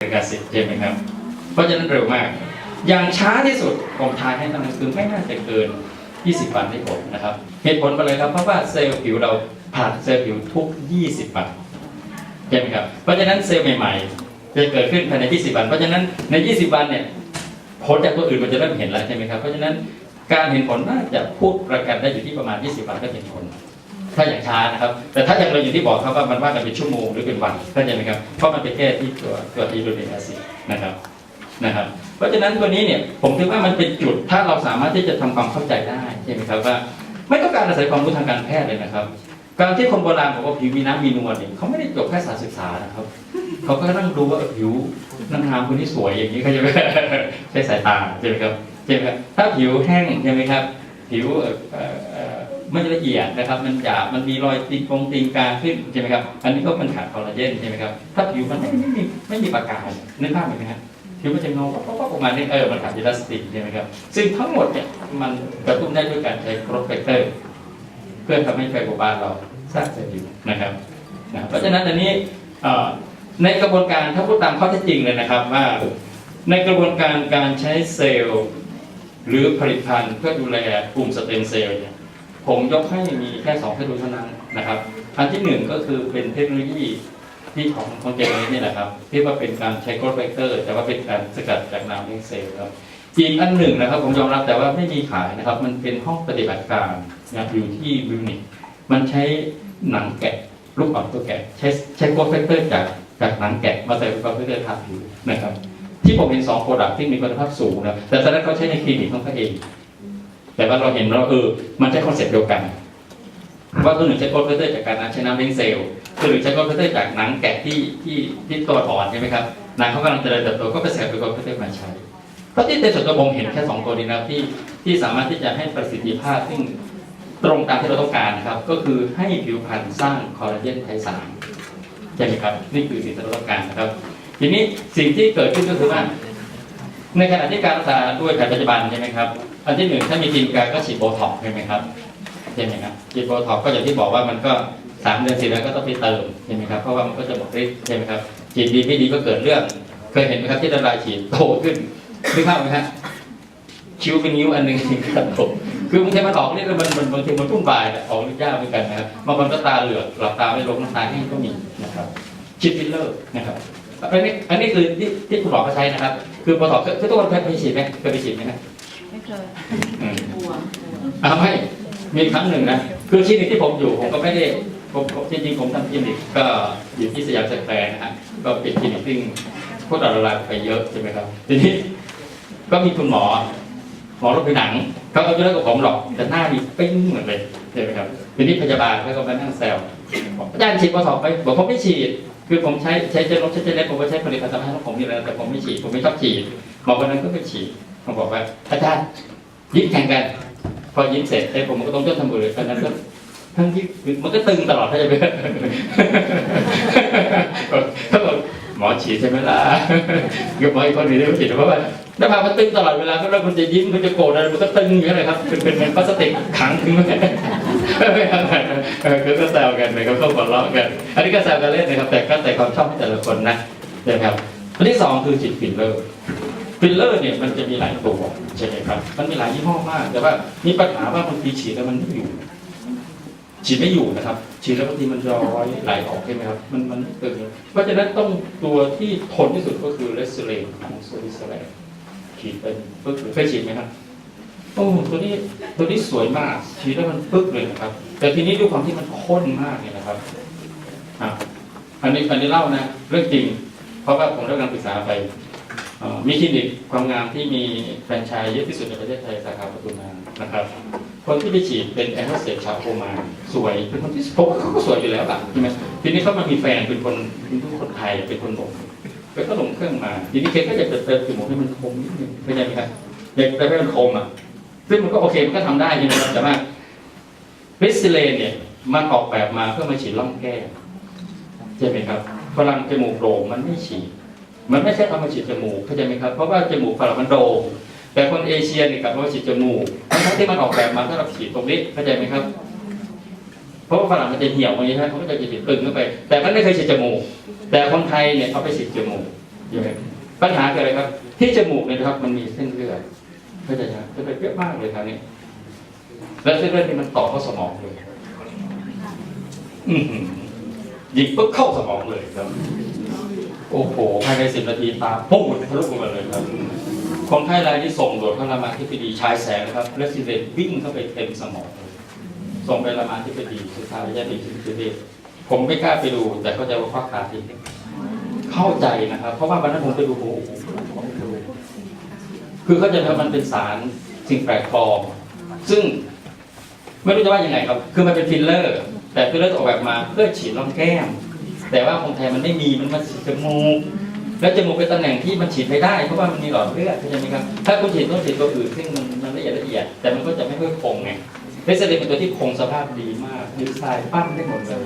เป็นการสิทธิ์ใช่ไหมครับ เพราะฉะนั้นเร็วมาก อย่างช้าที่สุดผมทายให้ตั้งคือไม่น่าจะเกิน 20 วันได้ผลนะครับ เหตุผลมาเลยครับ เพราะว่าเซลล์ผิวเราผ่านเซลล์ผิวทุก 20 วันใช่ไหมครับ เพราะฉะนั้นเซลล์ใหม่ๆจะเกิดขึ้นภายใน 20 วัน เพราะฉะนั้นใน 20 วันเนี่ยผลจากตัวอื่นมันจะเริ่มเห็นแล้วใช่ไหมครับ เพราะฉะนั้นการเห็นผลน่าจะพูดประกันได้อยู่ที่ประมาณ 20 วันก็เห็นผล ถ้าอย่างช้านะครับ แต่ถ้าอย่างเราอย่างที่บอกครับว่ามันว่ากันเป็นชั่วโมงหรือเป็นวันเข้าใจไหมครับเพราะมันไปแก้ที่ตัวตัวทีโดเนแอซิดนะครับนะครับเพราะฉะนั้นตัวนี้เนี่ยผมคิดว่ามันเป็นจุดถ้าเราสามารถที่จะทำความเข้าใจได้ใช่ไหมครับว่า ไม่ต้องการอาศัยความรู้ทางการแพทย์เลยนะครับ การที่คนโบราณบอกว่าผิวมีน้ำมีนวลเนี่ยเขาไม่ได้จบแค่สารศึกษานะครับเขาก็นั่งดูว่าผิวนางงามคนนี้สวยอย่างนี้เขาจะไม่ใช้สายตาใช่ไหมครับใช่ไหมครับถ้าผิวแห้งใช่ไหมครับผิว ไม่ละเอียดนะครับ มันหยาบมันมีรอยตีนกงตีนกาขึ้นใช่ไหมครับ อันนี้ก็มันขาดคอลลาเจนใช่ไหมครับ ถ้าผิวมันไม่ไม่มีไม่มีประกายนึกภาพเหมือนไหมครับผิวมันจะเงาป๊อกๆประมาณนี้เออมันขาดอิลาสติกใช่ไหมครับ ซึ่งทั้งหมดเนี่ยมันกระตุ้นได้ด้วยการใช้โครเฟกเตอร์ เพื่อทำให้ไฟโบบานเราสร้างเซลล์ผิวนะครับนะเพราะฉะนั้นอันนี้ในกระบวนการถ้าพูดตามข้อเท็จจริงเลยนะครับว่าในกระบวนการการใช้เซลล์หรือผลิตภัณฑ์เพื่อดูแลกลุ่มสเต็มเซลล์เนี่ย ผมยกให้มีแค่สองเทคโนโลยีเท่านั้นนะครับอันที่หนึ่งก็คือเป็นเทคโนโลยีที่ของของเจนนี่แหละครับที่ว่าเป็นการใช้โกลด์เวกเตอร์ แต่ว่าเป็นการสกัดจากน้ำเลี้ยงเซลล์ครับอีกอันหนึ่งนะครับผมยอมรับแต่ว่าไม่มีขายนะครับ มันเป็นห้องปฏิบัติการนะอยู่ที่วิวนิกมันใช้หนังแกะลูกอ่อนตัวแกะ ใช้ใช้โกลด์เวกเตอร์จากจากหนังแกะมาใส่กลด์เวกเตอร์ทาผิวนะครับ ที่ผมเห็นสองโปรดักที่มีคุณภาพสูงนะแต่ตอนนั้นเขาใช้ในคลินิกของเขาเอง แต่ว่าเราเห็นว่าเออมันใช้คอนเซ็ปต์เดียวกัน ว่าตัวหนึ่งใช้กลด์เพเตอร์จากการใช้น้ำเลี้ยงเซลล์ตัวหนึ่งใช้กลด์เพเตอร์จากหนังแกะที่ที่ที่ตัวอ่อนใช่ไหมครับหนังเขากำลังเจริญเติบโตก็ไปใส่เป็นโกลด์เพเตอร์มาใช้เพราะที่ในส่วนตัวผมเห็นแค่สองตัวนี้นะที่ที่สามารถที่จะให้ประสิทธิภาพซึ่งตรงตามที่เราต้องการนะครับ ก็คือให้ผิวพรรณสร้างคอลลาเจนไทสามใช่ไหมครับนี่คือสิ่งที่เราต้องการนะครับ ทีนี้สิ่งที่เกิดขึ้นก็คือว่าในขณะที่การรักษาด้วยแผนปัจจุบันใช่ไหมครับ อันที่หนึ่งถ้ามีกินการก็ฉีดโบท็อกใช่ไหมครับใช่ไหมครับฉีดโบท็อกก็อย่างที่บอกว่ามันก็สามเดือนสี่เดือนก็ต้องไปเติมใช่ไหมครับเพราะว่ามันก็จะหมดฤทธิ์ใช่ไหมครับฉีดดีไม่ดีก็เกิดเรื่อง เคยเห็นไหมครับที่ละลายฉีดโตขึ้นนึกภาพไหมครับคิ้วเป็นนิ้วอันหนึ่งครับผมคือบางทีมันออกนี่มันมันบางทีมันพุ่งบายอะออกยากเหมือนกันนะครับบางคนก็ตาเหลือกหลับตาไม่ลงน้ำตาแห้งก็มีนะครับฉีดฟิลเลอร์นะครับอันนี้อันนี้คือที่ที่คุณหมอเขาใช้นะครับ คือพอถอดคือทุกคนเคยไปฉีดไหมเคยไปฉีดไหมนะ อ่าไม่มีครั้งหนึ่งนะคือคลินิกที่ผมอยู่ผมก็ไม่ได้ผมจริงๆผมทำคลินิกก็อยู่ที่สยามสแควร์นะฮะก็เป็นคลินิกซึ่งพวกเราละลายไปเยอะใช่ไหมครับ ทีนี้ก็มีคุณหมอ หมอรถผิวหนังเขาเอาเยอะกว่าผมหรอกแต่หน้าดีปิ้งเหมือนเลยใช่ไหมครับทีนี้พยาบาลเขาก็มานั่งแซวบอกอาจารย์ฉีดพอถอกไปบอกผมไม่ฉีด คือผมใช้ใช้เจลล้มใช้เจลเล็กผมก็ใช้ผลิตภัณฑ์ของผมนี่แหละแต่ผมไม่ฉีดผมไม่ชอบฉีดหมอคนนั้นก็ไปฉีด ผมบอกว่าอาจารย์ยิ้มแข่งกัน พอยิ้มเสร็จไอ้ผมก็ต้องเจ้าทำบุญเลยตอนนั้นก็ทั้งที่มันก็ตึงตลอดเข้าใจไหมเขาบอกหมอฉีดใช่ไหมล่ะกับหมออีกคนหนึ่งที่เขาฉีดเพราะว่าหน้าผากมันตึงตลอดเวลาก็แล้วคุณจะยิ้มคุณจะโกรธอะไรมันก็ตึงอย่างนี้เลยครับเป็นเป็นพลาสติกขังถึงไว้ไม่ไมคือก็แซวกันนะครับก็หัวเราะกัน อันนี้ก็แซวกันเล่นนะครับ แต่ก็แต่ความชอบของแต่ละคนนะนะครับอันที่สองคือฉีดฟิลเลอร์ ฟิลเลอร์เนี่ยมันจะมีหลายตัวใช่ไหมครับ มันมีหลายยี่ห้อมาก แต่ว่ามีปัญหาว่าบางทีฉีดแล้วมันไม่อยู่ ฉีดไม่อยู่นะครับฉีดแล้วบางทีมันย้อยไหลออกใช่ไหมครับ มันมันเกิดอย่างเพราะฉะนั้นต้องตัวที่ทนที่สุดก็คือเลสเลนของโซลิสแลนฉีดเป็นปึ๊กเคยฉีดไหมครับโอ้ตัวนี้ตัวนี้สวยมาก ฉีดแล้วมันปึ๊กเลยนะครับ แต่ทีนี้ด้วยความที่มันข้นมากเนี่ยนะครับอะอันนี้อันนี้เล่านะ เรื่องจริง เพราะว่าผมได้การศึกษาไป มีคลินิกความงามที่มีแฟรนไชส์เยอะที่สุดในประเทศไทยสาขาประตูน้ำนะครับ คนที่ไปฉีดเป็นแอร์โฮสเตสชาวโคมาสวยเป็นคนที่พบเขาก็สวยอยู่แล้วล่ะใช่ไหมทีนี้เขามามีแฟนเป็นคนเป็นคนไทยเป็นคนหนุ่มแล้วก็ลงเครื่องมาทีนี้เคสก็จะเติมเติมจมูกให้มันคมนิดนึงเข้าใจไหมครับอยากจะให้มันคมอะซึ่งมันก็โอเคมันก็ทำได้ใช่ไหมครับแต่ว่าริสซิเลนเนี่ยมันออกแบบมาเพื่อมาฉีดร่องแก้ใช่ไหมครับฝรั่งจมูกโด่งมันไม่ฉีด มันไม่ใช่เอามาฉีดจมูกเข้าใจไหมครับเพราะว่าจมูกฝรั่งมันโด่งแต่คนเอเชียเนี่ยกลับมาฉีดจมูกทั้งที่มันออกแบบมาถ้าเราฉีดตรงนี้เข้าใจไหมครับ เพราะว่าฝรั่งมันจะเหี่ยวอย่างนี้ใช่ไหมเขาก็จะฉีดตึงเข้าไป แต่มันไม่เคยฉีดจมูก แต่คนไทยเนี่ยเอาไปฉีดจมูกใช่ไหมปัญหาคืออะไรครับ ที่จมูกเนี่ยครับมันมีเส้นเลือดเข้าใจไหมเส้นเลือดเยอะมากเลยคราวนี้ แล้วเส้นเลือดนี่มันต่อเข้าสมองเลยหยิงปุ๊บเข้าสมองเลยครับ โอ้โหภายในสิบนาทีตาพุ่งทะลุมาเลยครับคนไข้รายที่ส่งโดดเข้ารามาธิบดีชายแสงนะครับเลสิเดนวิ่งเข้าไปเต็มสมองเลยส่งไปรามาธิบดีสุดท้ายแยกไปถึงสิเดนผมไม่กล้าไปดู แต่เข้าใจว่าควักขาทิ้งเข้าใจนะครับ เพราะว่าวันนั้นผมไปดูโอ้โหคือเข้าใจว่ามันเป็นสารสิ่งแปลกปลอมซึ่งไม่รู้จะว่ายังไงครับ คือมันเป็นฟิลเลอร์ แต่ฟิลเลอร์ออกแบบมาเพื่อฉีดร่องแก้ม แต่ว่าคนไทยมันไม่มีมันมาฉีดจมูกแล้วจมูกเป็นตำแหน่งที่มันฉีดไม่ได้เพราะว่ามันมีหลอดเลือดเข้าใจไหมครับถ้าคุณฉีดต้องฉีดตัวอื่นซึ่งมันมันละเอียดละเอียด แต่มันก็จะไม่ค่อยคงไงเลสเดนเป็นตัวที่คงสภาพดีมากดีไซน์ปั้นได้หมดเลย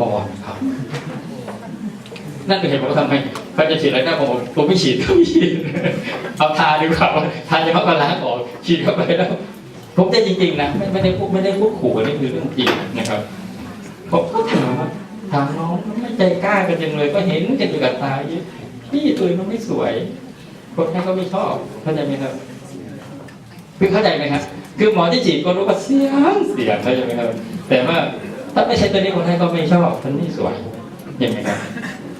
บอลครับ นั่นคือเหตุผลว่าทำไมเขาจะฉีดอะไรได้ผมผมไม่ฉีดก็ไม่ฉีดเอาทาดีกว่าทาเฉพาะกันล้างออกฉีดเข้าไปแล้วผมจะจริงๆนะไม่ไม่ได้พูดไม่ได้พูดขู่นี่คือเรื่องจริงนะครับ ผมก็ถามว่าถามน้องไม่ใจกล้ากันจังเลย ก็เห็นกันอยู่กับตาอยู่พี่ตัวมันไม่สวย คนไข้ก็ไม่ชอบเข้าใจไหมครับคือเข้าใจไหมครับ คือหมอที่ฉีดก็รู้ว่าเสียงเสียงเข้าใจไหมครับ แต่ว่าถ้าไม่ใช่ตัวนี้คนไข้ก็ไม่ชอบมันไม่สวยเห็นไหมครับ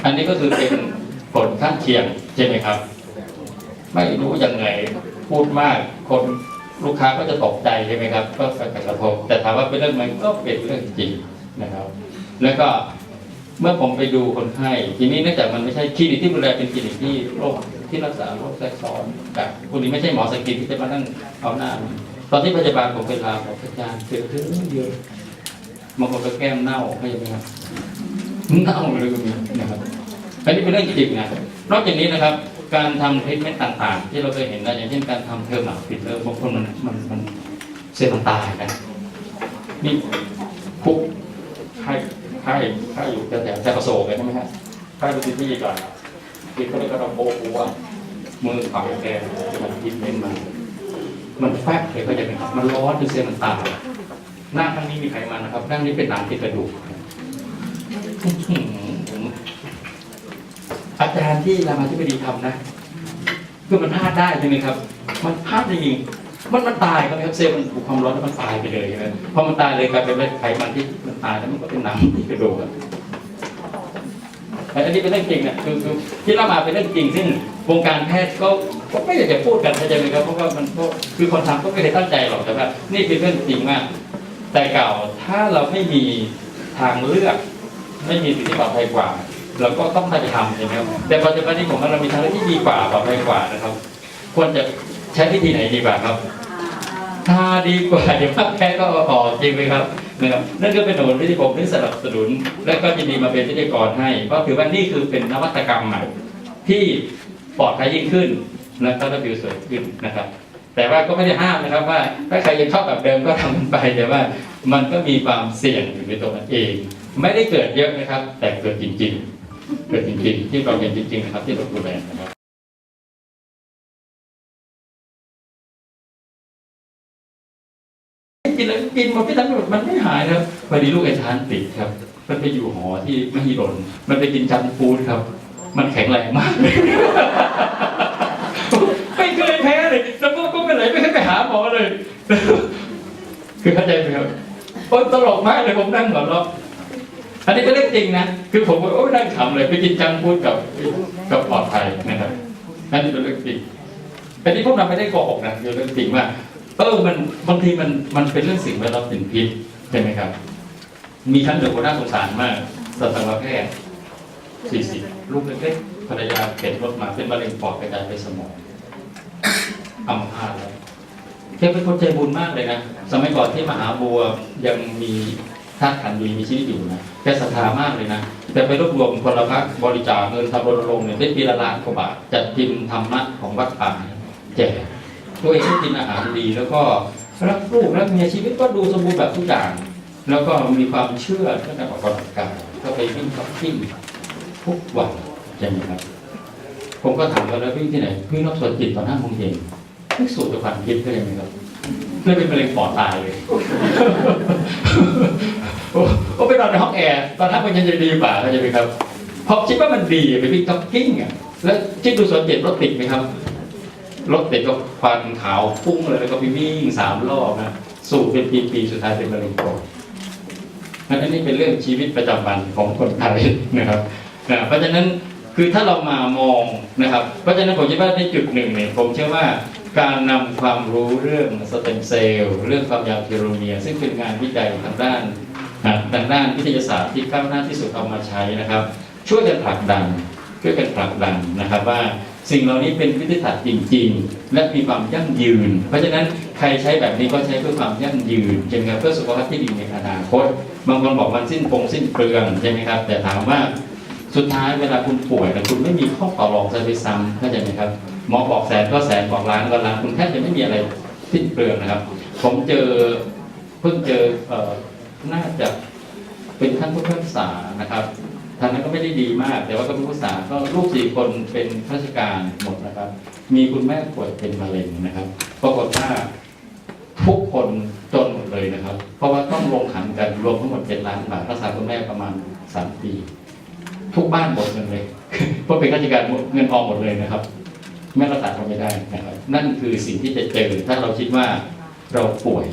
อันนี้ก็คือเป็นผลข้างเคียงใช่ไหมครับ ไม่รู้ยังไงพูดมากคนลูกค้าก็จะตกใจใช่ไหมครับ ก็กระทบแต่ถามว่าเป็นเรื่องไหมก็เป็นเรื่องจริง นะครับ แล้วก็เมื่อผมไปดูคนไข้ทีนี้เนื่องจากมันไม่ใช่คลินิกที่ดูแลเป็นคลินิกที่โรคที่รักษาโรคแทรกซ้อนแบบคนนี้ไม่ใช่หมอสกินที่จะมานั่งเอาหน้า ตอนที่พยาบาลผมไปลาบอกอาจารย์เจอเรื่องเยอะบางคนก็แก้มเน่าเข้าใจไหมครับเน่าเลยก็มีนะครับอันนี้เป็นเรื่องจริงนะนอกจากนี้นะครับ การทำทรีทเมนต์ต่างๆ ที่เราเคยเห็นนะอย่างเช่นการทำเทอร์มาฟิลเลอร์บางคนมันมันมันเซลล์มันตายนะนี่ คุกไข้ไข้ไข้อยู่แต่แต่แต่ประโศกเลยใช่ไหมฮะไข้ดูที่ที่ก่อนที่เขาเรียกว่าเราโบกัวมือฝั่งแกจะมันทรีทเมนมา มันแฟบเลยก็จะเป็นครับ มันร้อนจนเซลล์มันตายหน้าข้างนี้มีไขมันนะครับข้างนี้เป็นหนังติดกระดูกอาจารย์ที่รามาธิบดีทำนะคือมันพลาดได้ใช่ไหมครับ มันพลาดจริงมันมันตายครับเซลล์มันถูกความร้อนแล้วมันตายไปเลยใช่ไหมพอมันตายเลยกลายเป็นไขมันที่ มันตายแล้วมันก็เป็นหนังที่กระดูกอะแต่อันนี้เป็นเรื่องจริงนะคือคือที่เรามาเป็นเรื่องจริงซึ่งวงการแพทย์ก็ก็ไม่อยากจะพูดกันเข้าใจไหมครับเพราะว่ามันก็คือคนทำก็ไม่ได้ตั้งใจหรอกแต่ว่า นี่เป็นเรื่องจริงมาก แต่เก่าถ้าเราไม่มีทางเลือก ไม่มีสิ่งที่ปลอดภัยกว่าเราก็ต้องไปทำใช่ไหมครับแต่ปัจจุบันนี้ผมว่าเรามีทางเลือกที่ดีกว่าปลอดภัยกว่านะครับ ควรจะใช้วิธีไหนดีกว่าครับทาดีกว่าเดี๋ยวภาพแพ้ก็เอาออกจริงไหมครับ นะครับนั่นก็เป็นหนที่ผมที่สนับสนุน และก็ยินดีมาเป็นพิธีกรให้ เพราะถือว่านี่คือเป็นนวัตกรรมใหม่ที่ปลอดภัยยิ่งขึ้นและก็ระเบิวสวยขึ้นนะครับ แต่ว่าก็ไม่ได้ห้ามนะครับว่า ถ้าใครยังชอบแบบเดิมก็ทำมันไปแต่ว่ามันก็มีความเสี่ยงอยู่ในตัวมันเอง ไม่ได้เกิดเยอะนะครับ แต่เกิดจริง ๆ เกิดจริงๆ ที่เราเห็นจริงๆนะครับที่เราดูแลนะครับ กินแล้วกินหมดพี่ทั้งหมดมันไม่หายครับพอดีลูกไอ้ทานติดครับ มันไปอยู่หอที่มหิดลมันไปกินจังก์ฟู้ดครับ มันแข็งแรงมากไม่เคยแพ้เลยแล้วก็ก็ไม่ไหลไม่เคยไปหาหมอเลย คือเข้าใจไหมครับโอ้ตลกมากเลยผมนั่งหัวเราะอันนี้เป็นเรื่องจริงนะ คือผมก็โอ้ยนั่งขำเลยไปกินจังพูดกับกับปลอดภัยนะครับอันนี้เป็นเรื่องจริงแต่ที่พวกเราไม่ได้โกหกนะคือเรื่องจริงว่า เออมันบางทีมันมันเป็นเรื่องสิ่งแวดล้อมสิ่งพิษใช่ไหมครับ มีครั้งหนึ่งคนน่าสงสารมากสัตวแพทย์สี่สิบลูกเล็กๆภรรยาเข็นรถมาเป็นมะเร็งปอดกระจายไปสมองอัมพาตแล้วแกเป็นคนใจบุญมากเลยนะสมัยก่อนที่มหาบัวยังมีท่าตุขันดีมีชีวิตอยู่นะแกศรัทธามากเลยนะแต่ไปรวบรวมพลพรรคบริจาคเงินทำรณรงค์เนี่ยได้ปีละล้านกว่าบาทจัดพิมพ์ธรรมะของวัดป่าแจก ตัวเองก็กินอาหารดี แล้วก็รักลูกรักเมียชีวิตก็ดูสมบูรณ์แบบทุกอย่าง แล้วก็มีความเชื่อเรื่องการออกกำลังกายก็ไปวิ่งท็อปปิ้งทุกวันใช่ไหมครับ ผมก็ถามว่าแล้ววิ่งที่ไหนวิ่งรอบสวนจิตตอนห้าโมงเย็นไม่สูดกับความคิดก็ยังไงครับเลยเป็นมะเร็งปอดตายเลยโอ้ไปนอนในห้องแอร์ตอนนั้นมันยังจะดีกว่าเข้าใจไหมครับพราะคิดว่ามันดีไปวิ่งจ็อกกิ้งอะแล้วคิดดูสวนเจ็ดรถติดไหมครับ รถติดก็ควันขาวพุ่งเลยแล้วก็ไปวิ่งสามรอบนะสูบเป็นปีๆสุดท้ายเป็นมะเร็งปอดอันนี้เป็นเรื่องชีวิตประจำวันของคนไทยนะครับนะเพราะฉะนั้นคือถ้าเรามามองนะครับ เพราะฉะนั้นผมคิดว่าในจุดหนึ่งเนี่ยผมเชื่อว่าการนำความรู้เรื่องสเต็มเซลล์เรื่องความยาวเทโลเมียร์ซึ่งเป็นงานวิจัยทางด้านทางด้านวิทยาศาสตร์ที่ก้าวหน้าที่สุดเอามาใช้นะครับ ช่วยกันผลักดันช่วยกันผลักดันนะครับว่า สิ่งเหล่านี้เป็นวิทยาศาสตร์จริง ๆ และมีความยั่งยืน เพราะฉะนั้นใครใช้แบบนี้ก็ใช้เพื่อความยั่งยืนใช่ไหมครับเพื่อสุขภาพที่ดีในอนาคตบางคนบอกมันสิ้นปงสิ้นเปลืองใช่ไหมครับ แต่ถามว่าสุดท้ายเวลาคุณป่วยแต่คุณไม่มีข้อต่อรองซะด้วยซ้ำเข้าใจไหมครับหมอบอกแสนก็แสนบอกล้านก็ล้านคุณแทบจะไม่มีอะไรสิ้นเปลืองนะครับ ผมเจอเพิ่งเจอเอ่อน่าจะเป็นท่านผู้พิพากษานะครับ ทางนั้นก็ไม่ได้ดีมาก แต่ว่าก็เป็นผู้สาก็ลูกสี่คนเป็นข้าราชการหมดนะครับ มีคุณแม่ป่วยเป็นมะเร็งนะครับปรากฏว่าทุกคนจนหมดเลยนะครับ เพราะว่าต้องลงขันกันรวมทั้งหมดเจ็ดล้านบาทรักษาคุณแม่ประมาณสามปี ทุกบ้านหมดเงินเลยเพราะเป็นข้าราชการหมดเงินออมหมดเลยนะครับไม่รักษาเขาไม่ได้นะครับ นั่นคือสิ่งที่จะเจอถ้าเราคิดว่าเราป่วย